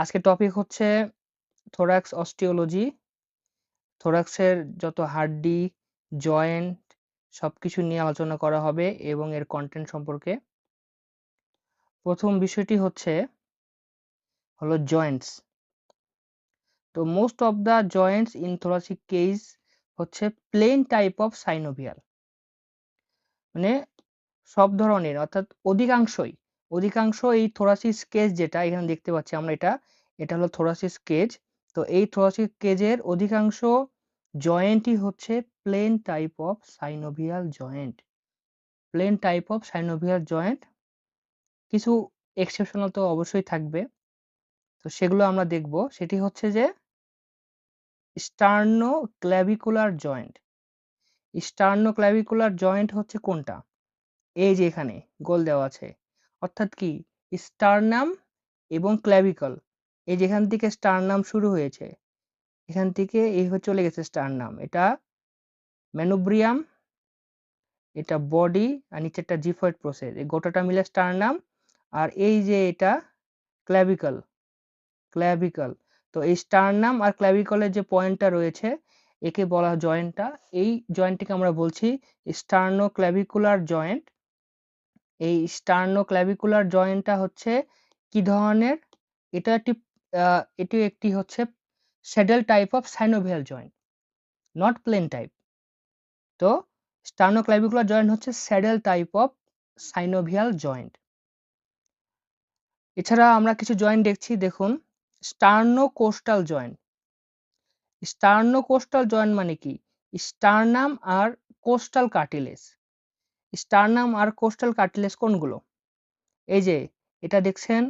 আজকের টপিক হচ্ছে thorax osteology থোরাক্সের যত হাড্ডি জয়েন্ট সব কিছু নিয়ে আলোচনা করা হবে এবং এর কন্টেন্ট সম্পর্কে। প্রথম বিষয়টি হচ্ছে, হলো জয়েন্টস তো most of the joints in thoracic cage হচ্ছে প্লেন টাইপ অফ সাইনোভিয়াল মানে সব ধরনের, অর্থাৎ অধিকাংশই অধিকাংশ এই থোরাসিস কেজ যেটা এখানে দেখতে পাচ্ছি আমরা এটা এটা হলো থোরাসিস কেজ তো এই থোরাসিস কেজের অধিকাংশ জয়েন্টই হচ্ছে plane type of synovial joint plane type of synovial joint কিছু এক্সেপশনাল তো অবশ্যই থাকবে। তো সেগুলো আমরা দেখব। সেটি হচ্ছে যে sterno clavicular joint sterno clavicular joint হচ্ছে কোনটা? এই যে এখানে, গোল দেওয়া আছে। অর্থাৎ কি? স্টারনাম এবং ক্ল্যাভিকল। এই যেখান থেকে স্টারনাম শুরু হয়েছে, এখান থেকে এই চলে গেছে স্টারনাম এটা ম্যানুব্রিয়াম, এটা বডি আর নিচে একটা জিফয়েড প্রসেস। এই গোটাটা মিলে স্টারনাম আর এই যে এটা ক্ল্যাভিকল ক্ল্যাভিকল। তো এই স্টারনাম আর ক্ল্যাভিকলের যে পয়েন্টটা রয়েছে, একে বলা জয়েন্টটা। এই জয়েন্টটিকে আমরা বলছি স্টার্নো ক্ল্যাভিকুলার জয়েন্ট এই স্টার্নো ক্ল্যাভিকুলার জয়েন্টটা হচ্ছে কি ধরনের? এটা একটি এটি একটি হচ্ছে saddle type of synovial joint not plane type তো স্টার্নো ক্ল্যাভিকুলার জয়েন্ট হচ্ছে saddle type of synovial joint এছাড়া আমরা কিছু জয়েন্ট দেখছি, দেখুন sternocostal joint sternocostal joint মানে কি? স্টার্নাম আর কোস্টাল কার্টিলেজ স্টারনাম আর কোস্টাল কার্টিলেজ কোনগুলো? এই যে, এটা দেখছেন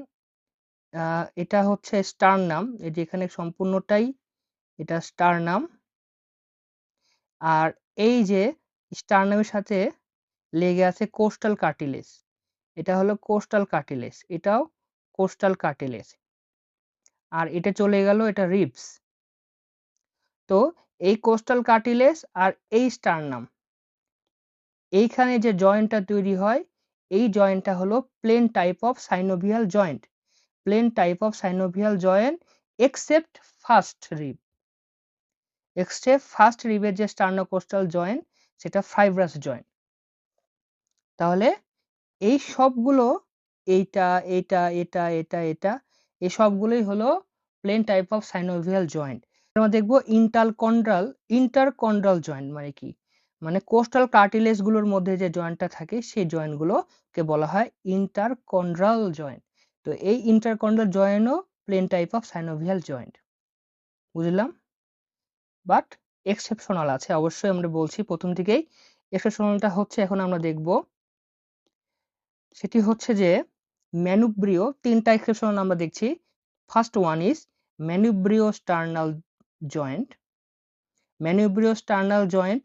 এটা হচ্ছে স্টারনাম এই যে এখানে সম্পূর্ণটাই এটা স্টারনাম আর এই যে স্টারনামের সাথে লেগে আছে কোস্টাল কার্টিলেজ, এটা হলো কোস্টাল কার্টিলেজ, এটাও কোস্টাল কার্টিলেজ। আর এটা চলে গেল এটা রিবস। তো এই কোস্টাল কার্টিলেজ আর এই স্টারনাম এইখানে যে জয়েন্টটা তৈরি হয়, এই জয়েন্টটা হলো plane type of synovial joint plane type of synovial joint except first rib except first রিবের যে স্টার্নোকোস্টাল জয়েন্ট সেটা ফাইব্রাস জয়েন্ট তাহলে এই সবগুলো, এইটা এটা এটা এটা এটা, এই সবগুলোই হলো plane type of synovial joint আমরা দেখব ইন্টারকন্ড্রাল ইন্টারকন্ড্রাল জয়েন্ট মানে কি? মানে কোস্টাল কার্টিলেজগুলোর মধ্যে যে জয়েন্টটা থাকে, সেই জয়েন্টগুলোকে বলা হয় ইন্টারকন্ড্রাল জয়েন্ট তো এই interchondral জয়েন্টও plane type of synovial joint বুঝলাম? বাট এক্সেপশনাল আছে, অবশ্যই আমরা বলছি প্রথম থেকেই। এক্সেপশনালটা হচ্ছে, এখন আমরা দেখব। সেটি হচ্ছে যে ম্যানুব্রিও তিনটা এক্সেপশনাল আমরা দেখছি। First one is manubriosternal joint manubriosternal joint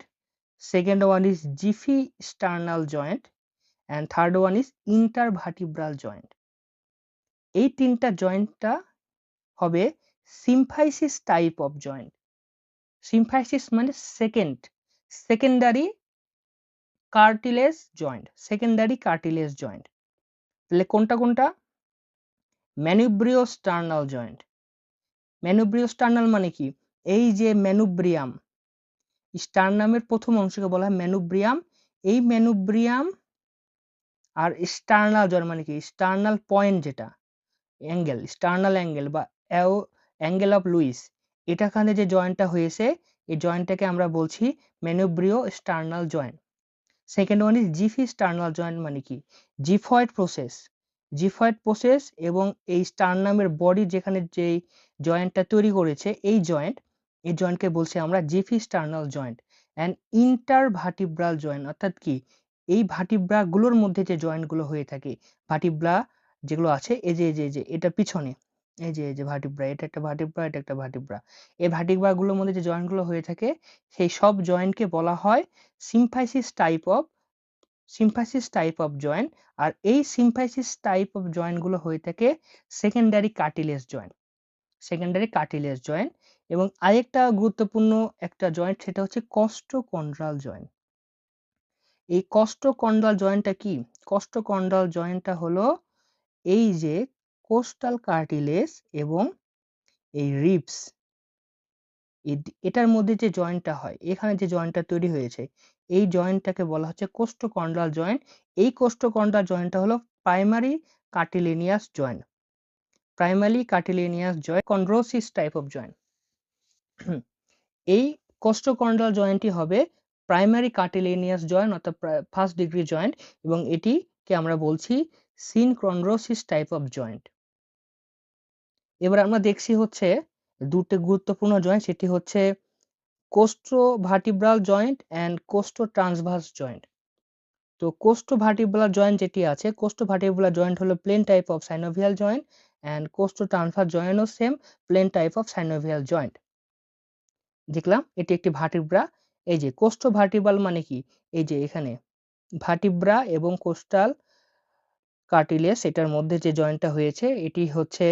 second one is jiffy sternal joint and third one is intervertebral joint. এই তিনটা জয়েন্টটা হবে symphysis type of joint symphysis মানে second secondary cartilage joint secondary cartilage joint তাহলে কোনটা কোনটা? Manubrio sternal joint manubrio sternal মানে কি? এই যে ম্যানুব্রিয়াম স্টারনামের প্রথম অংশকে বলা হয় ম্যানুব্রিয়াম এই ম্যানুব্রিয়াম আর স্টার্নাল জয়েন্ট মানে কি? স্টার্নাল পয়েন্ট যেটা, অ্যাঙ্গেল, স্টার্নাল অ্যাঙ্গেল বা অ্যাঙ্গেল অফ লুইস। এটাখানে যে জয়েন্টটা হয়েছে, এই জয়েন্টটাকে আমরা বলছি manubriosternal joint. Second one is xiphisternal joint মানে কি? জিফয়েড প্রসেস জিফয়েড প্রসেস এবং এই স্টার্নামের বডি যেখানে যেই জয়েন্টটা তৈরি করেছে, এই জয়েন্ট এই জয়েন্টকে বলছি আমরা xiphisternal joint and intervertebral joint অর্থাৎ কি? এই ভার্টিব্রা গুলোর মধ্যে যে জয়েন্টগুলো হয়ে থাকে ভার্টিব্রা যেগুলো আছে, এই যে যে যে, এটা পিছনে, এই যে এই যে ভার্টিব্রা এটা একটা ভার্টিব্রা এটা একটা ভার্টিব্রা এই ভার্টিব্রা গুলোর মধ্যে যে জয়েন্টগুলো হয়ে থাকে, সেই সব জয়েন্টকে বলা হয় symphysis type of symphysis type of joint আর এই সিম্ফাইসিস টাইপ অফ জয়েন্টগুলো হয়ে থাকে secondary cartilage joint secondary cartilage joint এবং আরেকটা গুরুত্বপূর্ণ একটা জয়েন্ট সেটা হচ্ছে কন্ড্রাল জয়েন্ট এই কন্ড্রাল জয়েন্টটা কি? কন্ড্রাল জয়েন্টটা হলো এই যে কোস্টাল কার্টিলেজ এবং এই রিবস এটার মধ্যে যে জয়েন্টটা হয়, এখানে যে জয়েন্টটা তৈরি হয়েছে, এই জয়েন্টটাকে বলা হচ্ছে কোস্টোকন্ড্রাল জয়েন্ট এই কোস্টোকন্ড্রাল জয়েন্টটা হলো primary cartilaginous joint primary cartilaginous joint chondrosis type of joint এই কোস্টোকন্ড্রাল জয়েন্টটি হবে প্রাইমারি কার্টিলেনিয়াস জয়েন্ট অর্থাৎ ফার্স্ট ডিগ্রি জয়েন্ট এবং এটিকে আমরা বলছি সিনক্রন্ড্রোসিস টাইপ অফ জয়েন্ট এবার আমরা দেখছি হচ্ছে দুটি গুরুত্বপূর্ণ জয়েন্ট সেটি হচ্ছে costovertebral joint and costotransverse joint তো কোস্টো ভার্টিব্রাল জয়েন্ট যেটি আছে কোস্টো ভার্টিব্রাল জয়েন্ট হলো plane type of synovial joint and costotransverse জয়েন্টও same plane type of synovial joint দেখলাম এটি একটি ভার্টিব্রা এই যে কোষ্ঠ ভার্টিব্রাল মানে কি? এই যে এখানে ভার্টিব্রা এবং কোস্টাল কার্টিলেজ, এটার মধ্যে যে জয়েন্টটা হয়েছে, এটি হচ্ছে